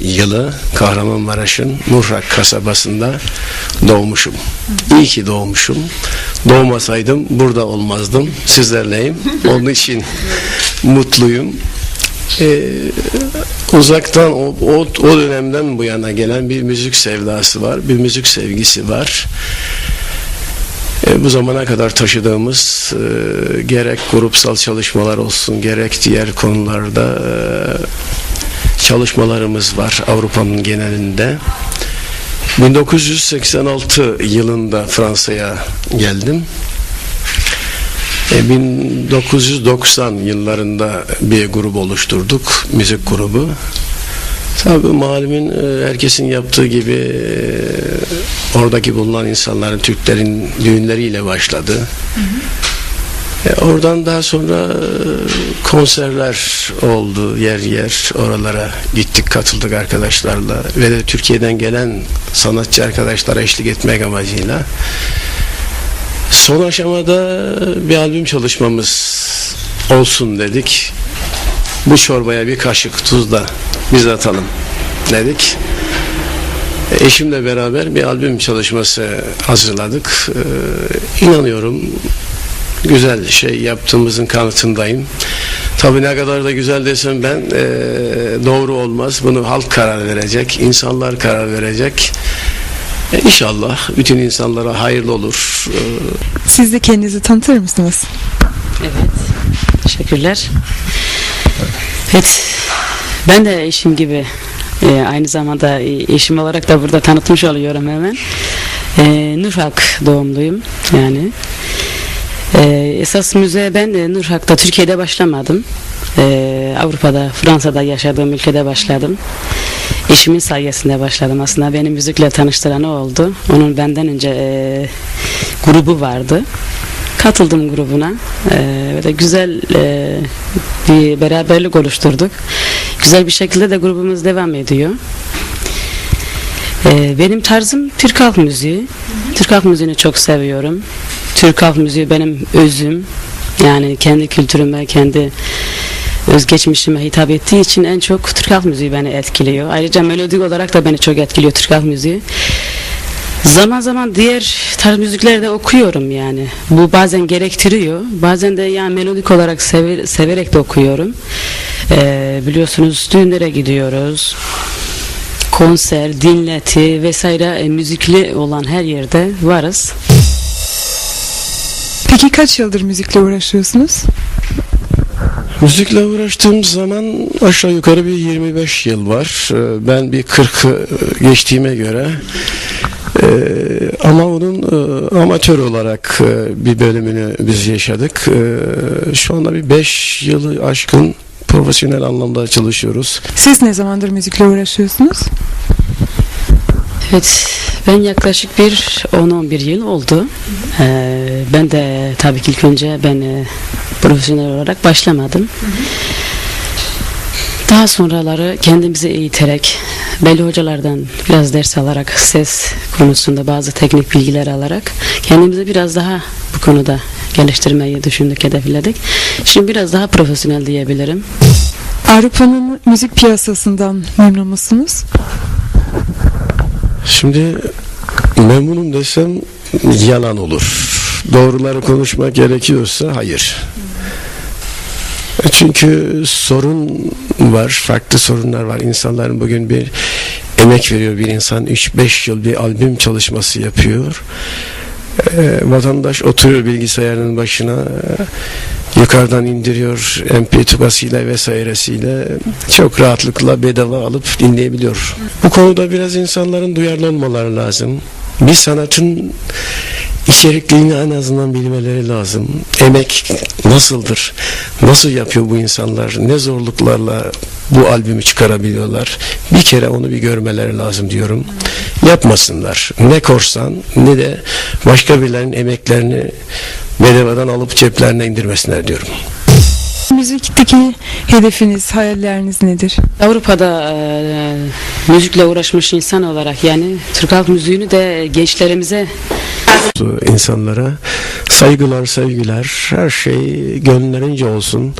yılı Kahramanmaraş'ın Murrak kasabasında doğmuşum. İyi ki doğmuşum. Doğmasaydım burada olmazdım. Sizlerleyim. Onun için mutluyum. Ee, uzaktan o, o, o dönemden bu yana gelen bir müzik sevdası var, bir müzik sevgisi var. E, bu zamana kadar taşıdığımız e, gerek grupsal çalışmalar olsun, gerek diğer konularda e, çalışmalarımız var Avrupa'nın genelinde. 1986 yılında Fransa'ya geldim. E, 1990 yıllarında bir grup oluşturduk, müzik grubu. Tabii malumun e, herkesin yaptığı gibi e, oradaki bulunan insanların, Türklerin düğünleriyle başladı. E, oradan daha sonra e, konserler oldu yer yer. Oralara gittik katıldık arkadaşlarla. Ve de Türkiye'den gelen sanatçı arkadaşlara eşlik etmek amacıyla. Son aşamada bir albüm çalışmamız olsun dedik. Bu çorbaya bir kaşık tuz da biz atalım dedik. E, Eşimle beraber bir albüm çalışması hazırladık. Ee, inanıyorum güzel şey yaptığımızın kanıtındayım. Tabii ne kadar da güzel desem ben e, doğru olmaz. Bunu halk karar verecek, insanlar karar verecek. E, İnşallah bütün insanlara hayırlı olur. Ee, Siz de kendinizi tanıtır mısınız? Evet. Teşekkürler. Evet. Ben de eşim gibi e, aynı zamanda e, eşim olarak da burada tanıtmış oluyorum hemen. E, Nurhak doğumluyum yani. E, esas müziğe ben e, Nurhak'ta Türkiye'de başlamadım. E, Avrupa'da, Fransa'da yaşadığım ülkede başladım. Eşimin sayesinde başladım aslında. Beni müzikle tanıştıran o oldu. Onun benden önce e, grubu vardı katıldım grubuna. Ee, böyle güzel e, bir beraberlik oluşturduk. Güzel bir şekilde de grubumuz devam ediyor. Ee, benim tarzım Türk halk müziği. Türk halk müziğini çok seviyorum. Türk halk müziği benim özüm. Yani kendi kültürüme, kendi özgeçmişime hitap ettiği için en çok Türk halk müziği beni etkiliyor. Ayrıca melodik olarak da beni çok etkiliyor Türk halk müziği. Zaman zaman diğer tarz müzikleri de okuyorum yani. Bu bazen gerektiriyor. Bazen de yani melodik olarak sever, severek de okuyorum. Ee, biliyorsunuz düğünlere gidiyoruz. Konser, dinleti vesaire e, müzikli olan her yerde varız. Peki kaç yıldır müzikle uğraşıyorsunuz? Müzikle uğraştığım zaman aşağı yukarı bir 25 yıl var. Ee, Ben bir 40'ı geçtiğime göre ee, ama onun e, amatör olarak e, bir bölümünü biz yaşadık. Ee, Şu anda bir 5 yılı aşkın profesyonel anlamda çalışıyoruz. Siz ne zamandır müzikle uğraşıyorsunuz? Evet, ben yaklaşık bir 10-11 yıl oldu. Ee, ben de tabii ki ilk önce ben e, profesyonel olarak başlamadım. Daha sonraları kendimizi eğiterek, belli hocalardan biraz ders alarak, ses konusunda bazı teknik bilgiler alarak kendimizi biraz daha bu konuda geliştirmeyi düşündük, hedefledik. Şimdi biraz daha profesyonel diyebilirim. Avrupa'nın müzik piyasasından memnun musunuz? Şimdi memnunum desem yalan olur. Doğruları konuşmak gerekiyorsa hayır. Çünkü sorun var, farklı sorunlar var. İnsanların bugün bir emek veriyor bir insan 3-5 yıl bir albüm çalışması yapıyor. Ee, vatandaş oturuyor bilgisayarının başına e, yukarıdan indiriyor MP3 basıyla vesairesiyle çok rahatlıkla bedava alıp dinleyebiliyor. Bu konuda biraz insanların duyarlı olmaları lazım. Bir sanatın içerikliğini en azından bilmeleri lazım. Emek nasıldır? Nasıl yapıyor bu insanlar? Ne zorluklarla bu albümü çıkarabiliyorlar? Bir kere onu bir görmeleri lazım diyorum. Yapmasınlar. Ne korsan ne de başka birilerinin emeklerini bedavadan alıp ceplerine indirmesinler diyorum. Müzikteki hedefiniz, hayalleriniz nedir? Avrupa'da e, müzikle uğraşmış insan olarak yani Türk halk müziğini de gençlerimize insanlara saygılar, sevgiler, her şey gönüllerince olsun.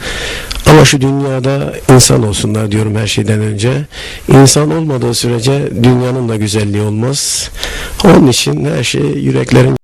Ama şu dünyada insan olsunlar diyorum her şeyden önce. İnsan olmadığı sürece dünyanın da güzelliği olmaz. Onun için her şey yüreklerin